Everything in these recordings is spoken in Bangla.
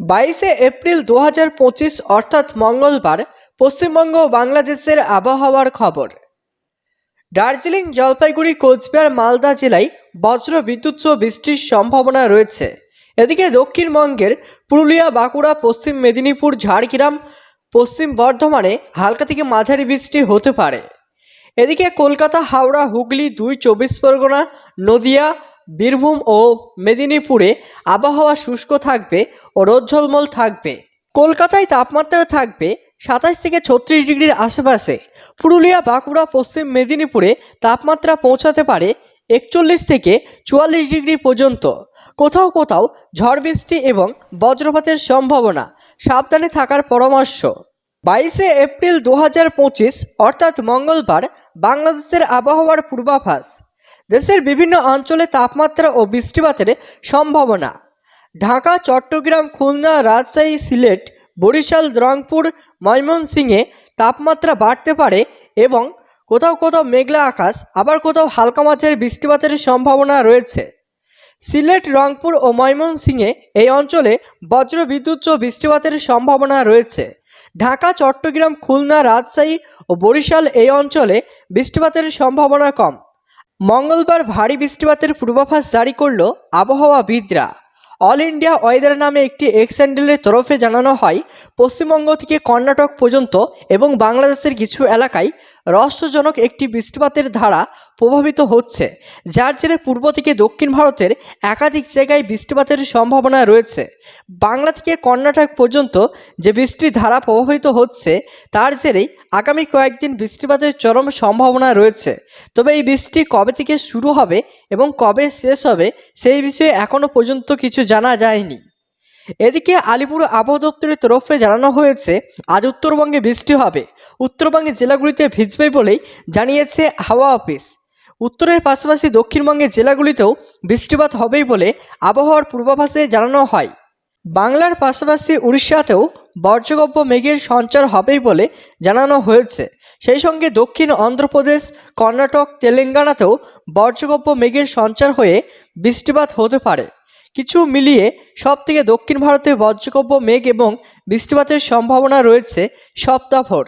বাইশে এপ্রিল দু হাজার পঁচিশ, অর্থাৎ মঙ্গলবার, পশ্চিমবঙ্গ বাংলাদেশের আবহাওয়ার খবর। দার্জিলিং, জলপাইগুড়ি, কোচবিহার, মালদা জেলায় বজ্র বিদ্যুৎ সহ বৃষ্টির সম্ভাবনা রয়েছে। এদিকে দক্ষিণবঙ্গের পুরুলিয়া, বাঁকুড়া, পশ্চিম মেদিনীপুর, ঝাড়গ্রাম, পশ্চিম বর্ধমানে হালকা থেকে মাঝারি বৃষ্টি হতে পারে। এদিকে কলকাতা, হাওড়া, হুগলি, দুই চব্বিশ পরগনা, নদিয়া বীরভূম ও মেদিনীপুরে আবহাওয়া শুষ্ক থাকবে ও রোজ্জ্বলমল থাকবে। কলকাতায় তাপমাত্রা থাকবে সাতাশ থেকে ছত্রিশ ডিগ্রির আশেপাশে। পুরুলিয়া, বাঁকুড়া, পশ্চিম মেদিনীপুরে তাপমাত্রা পৌঁছাতে পারে একচল্লিশ থেকে চুয়াল্লিশ ডিগ্রি পর্যন্ত। কোথাও কোথাও ঝড় বৃষ্টি এবং বজ্রপাতের সম্ভাবনা। সাবধানে থাকার পরামর্শ। বাইশে এপ্রিল দু হাজার পঁচিশ, অর্থাৎ মঙ্গলবার, বাংলাদেশের আবহাওয়ার পূর্বাভাস। দেশের বিভিন্ন অঞ্চলে তাপমাত্রা ও বৃষ্টিপাতের সম্ভাবনা। ঢাকা, চট্টগ্রাম, খুলনা, রাজশাহী, সিলেট, বরিশাল, রংপুর, ময়মনসিংহে তাপমাত্রা বাড়তে পারে এবং কোথাও কোথাও মেঘলা আকাশ, আবার কোথাও হালকা মাঝের বৃষ্টিপাতের সম্ভাবনা রয়েছে। সিলেট, রংপুর ও ময়মনসিংহে এই অঞ্চলে বজ্র বিদ্যুৎ ও বৃষ্টিপাতের সম্ভাবনা রয়েছে। ঢাকা, চট্টগ্রাম, খুলনা, রাজশাহী ও বরিশাল এই অঞ্চলে বৃষ্টিপাতের সম্ভাবনা কম। মঙ্গলবার ভারী বৃষ্টিপাতের পূর্বাভাস জারি করল আবহাওয়াবিদরা। অল ইন্ডিয়া ওয়েদার নামে একটি এক্স তরফে জানানো হয়, পশ্চিমবঙ্গ থেকে কর্ণাটক পর্যন্ত এবং বাংলাদেশের কিছু এলাকায় রহস্যজনক একটি বৃষ্টিপাতের ধারা প্রভাবিত হচ্ছে, যার জেরে পূর্ব থেকে দক্ষিণ ভারতের একাধিক জায়গায় বৃষ্টিপাতের সম্ভাবনা রয়েছে। বাংলা থেকে কর্ণাটক পর্যন্ত যে বৃষ্টির ধারা প্রভাবিত হচ্ছে, তার জেরেই আগামী কয়েকদিন বৃষ্টিপাতের চরম সম্ভাবনা রয়েছে। তবে এই বৃষ্টি কবে থেকে শুরু হবে এবং কবে শেষ হবে, সেই বিষয়ে এখনও পর্যন্ত কিছু জানা যায়নি। এদিকে আলিপুর আবহাওয়া দপ্তরের তরফে জানানো হয়েছে, আজ উত্তরবঙ্গে বৃষ্টি হবে। উত্তরবঙ্গের জেলাগুলিতে ভিজবে বলেই জানিয়েছে হাওয়া অফিস। উত্তরের পাশাপাশি দক্ষিণবঙ্গের জেলাগুলিতেও বৃষ্টিপাত হবেই বলে আবহাওয়ার পূর্বাভাসে জানানো হয়। বাংলার পাশাপাশি উড়িষ্যাতেও বর্জ্যগব্য মেঘের সঞ্চার হবেই বলে জানানো হয়েছে। সেই সঙ্গে দক্ষিণ অন্ধ্রপ্রদেশ, কর্ণাটক, তেলেঙ্গানাতেও বর্জ্যগব্য মেঘের সঞ্চার হয়ে বৃষ্টিপাত হতে পারে। কিছু মিলিয়ে সব থেকে দক্ষিণ ভারতে বজ্রকব্য মেঘ এবং বৃষ্টিপাতের সম্ভাবনা রয়েছে সপ্তাহভর।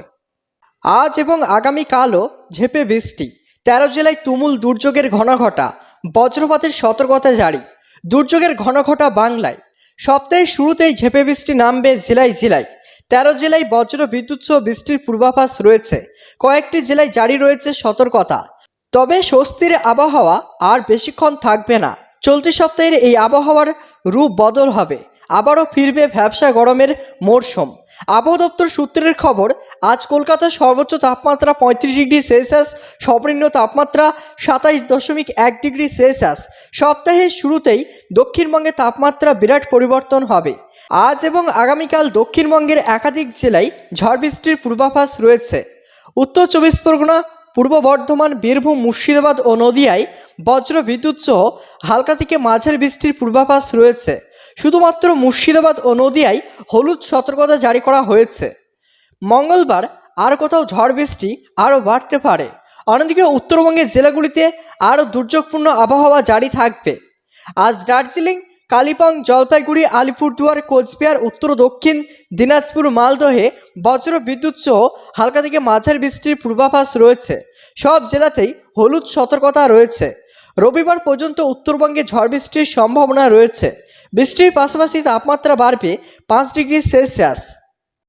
আজ এবং আগামীকালও ঝেপে বৃষ্টি। তেরো জেলায় তুমুল দুর্যোগের ঘনঘটা, বজ্রপাতের সতর্কতা জারি। দুর্যোগের ঘনঘটা বাংলায়। সপ্তাহের শুরুতেই ঝেপে বৃষ্টি নামবে জেলায় জেলায়। তেরো জেলায় বজ্র, বিদ্যুৎ সহ বৃষ্টির পূর্বাভাস রয়েছে। কয়েকটি জেলায় জারি রয়েছে সতর্কতা। তবে স্বস্তির আবহাওয়া আর বেশিক্ষণ থাকবে না। চলতি সপ্তাহের এই আবহাওয়ার রূপ বদল হবে। আবারও ফিরবে ভ্যাবসা গরমের মরশুম আবহাওয়া দপ্তর সূত্রের খবর, আজ কলকাতার সর্বোচ্চ তাপমাত্রা পঁয়ত্রিশ ডিগ্রি সেলসিয়াস, সর্বনিম্ন তাপমাত্রা সাতাইশ দশমিক এক ডিগ্রি সেলসিয়াস। সপ্তাহের শুরুতেই দক্ষিণবঙ্গে তাপমাত্রা বিরাট পরিবর্তন হবে। আজ এবং আগামীকাল দক্ষিণবঙ্গের একাধিক জেলায় ঝড় বৃষ্টির পূর্বাভাস রয়েছে। উত্তর চব্বিশ পরগনা, পূর্ব বর্ধমান, বীরভূম, মুর্শিদাবাদ ও নদিয়ায় বজ্র বিদ্যুৎ সহ হালকা থেকে মাঝের বৃষ্টির পূর্বাভাস রয়েছে। শুধুমাত্র মুর্শিদাবাদ ও নদিয়ায় হলুদ সতর্কতা জারি করা হয়েছে। মঙ্গলবার আর কোথাও ঝড় বৃষ্টি আরও বাড়তে পারে। অন্যদিকে উত্তরবঙ্গের জেলাগুলিতে আরও দুর্যোগপূর্ণ আবহাওয়া জারি থাকবে। আজ দার্জিলিং, কালিম্পং, জলপাইগুড়ি, আলিপুরদুয়ার, কোচবিহার, উত্তর, দক্ষিণ, দিনাজপুর, মালদহে বজ্র বিদ্যুৎ সহ হালকা থেকে মাঝারি বৃষ্টির পূর্বাভাস রয়েছে। সব জেলাতেই হলুদ সতর্কতা রয়েছে। রবিবার পর্যন্ত উত্তরবঙ্গে ঝড় বৃষ্টির সম্ভাবনা রয়েছে। বৃষ্টির পাশাপাশি তাপমাত্রা বাড়বে পাঁচ ডিগ্রি সেলসিয়াস।